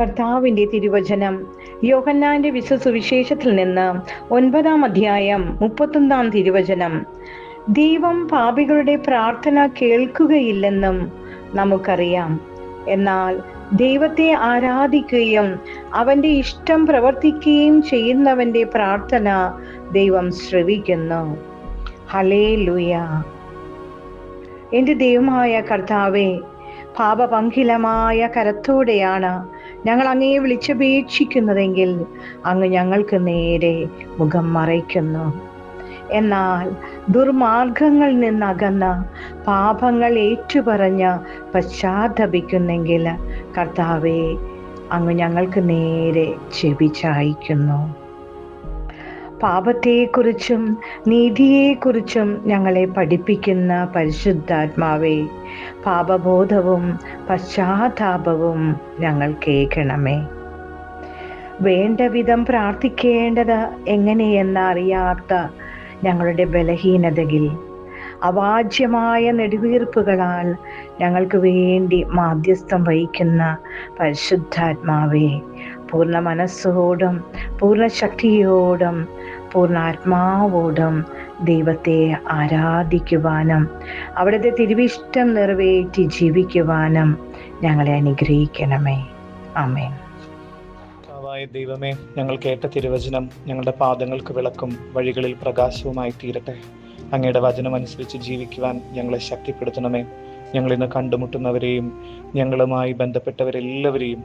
കർത്താവിന്റെ തിരുവചനം. യോഹന്നാന്റെ വിശ്വസുവിശേഷത്തിൽ നിന്ന് ഒൻപതാം അധ്യായം മുപ്പത്തൊന്നാം തിരുവചനം. ദൈവം പാപികളുടെ പ്രാർത്ഥന കേൾക്കുകയില്ലെന്നും നമുക്കറിയാം. എന്നാൽ ദൈവത്തെ ആരാധിക്കുകയും അവന്റെ ഇഷ്ടം പ്രവർത്തിക്കുകയും ചെയ്യുന്നവന്റെ പ്രാർത്ഥന ദൈവം ശ്രവിക്കുന്നു. ഹലേ ലുയ എന്റെ ദൈവമായ കർത്താവെ പാപപങ്കിലമായ കരത്തോടെയാണ് ഞങ്ങൾ അങ്ങയെ വിളിച്ചപേക്ഷിക്കുന്നതെങ്കിൽ അങ്ങ് ഞങ്ങൾക്ക് നേരെ മുഖം മറയ്ക്കുന്നു. എന്നാൽ ദുർമാർഗങ്ങളിൽ നിന്നകന്ന് പാപങ്ങൾ ഏറ്റുപറഞ്ഞ് പശ്ചാത്തപിക്കുന്നെങ്കിൽ കർത്താവെ അങ്ങ് ഞങ്ങൾക്ക് നേരെ ചെവിച്ചായിക്കുന്നു പാപത്തെക്കുറിച്ചും നീതിയെക്കുറിച്ചും ഞങ്ങളെ പഠിപ്പിക്കുന്ന പരിശുദ്ധാത്മാവേ പാപബോധവും പശ്ചാത്താപവും ഞങ്ങൾ കേൾക്കണമേ. വേണ്ട വിധം പ്രാർത്ഥിക്കേണ്ടത് എങ്ങനെയെന്ന് അറിയാത്ത ഞങ്ങളുടെ ബലഹീനതയിൽ അവാജ്യമായ നെടുവീർപ്പുകളാൽ ഞങ്ങൾക്ക് വേണ്ടി മാധ്യസ്ഥം വഹിക്കുന്ന പരിശുദ്ധാത്മാവെ പൂർണ മനസ്സോടും പൂർണ ശക്തിയോടും പൂർണ ആത്മാവോടും ദൈവത്തെ ആരാധിക്കുവാനും അവിടുത്തെ തിരുവിഷ്ടം നിറവേറ്റി ജീവിക്കുവാനും ഞങ്ങളെ അനുഗ്രഹിക്കണമേ. കർത്താവായ ദൈവമേ ഞങ്ങൾ കേട്ട തിരുവചനം ഞങ്ങളുടെ പാദങ്ങൾക്ക് വിളക്കും വഴികളിൽ പ്രകാശവുമായി തീരട്ടെ. അങ്ങയുടെ വചനം അനുസരിച്ച് ജീവിക്കുവാൻ ഞങ്ങളെ ശക്തിപ്പെടുത്തണമേ. ഞങ്ങൾ ഇന്ന് കണ്ടുമുട്ടുന്നവരെയും ഞങ്ങളുമായി ബന്ധപ്പെട്ടവരെല്ലാവരെയും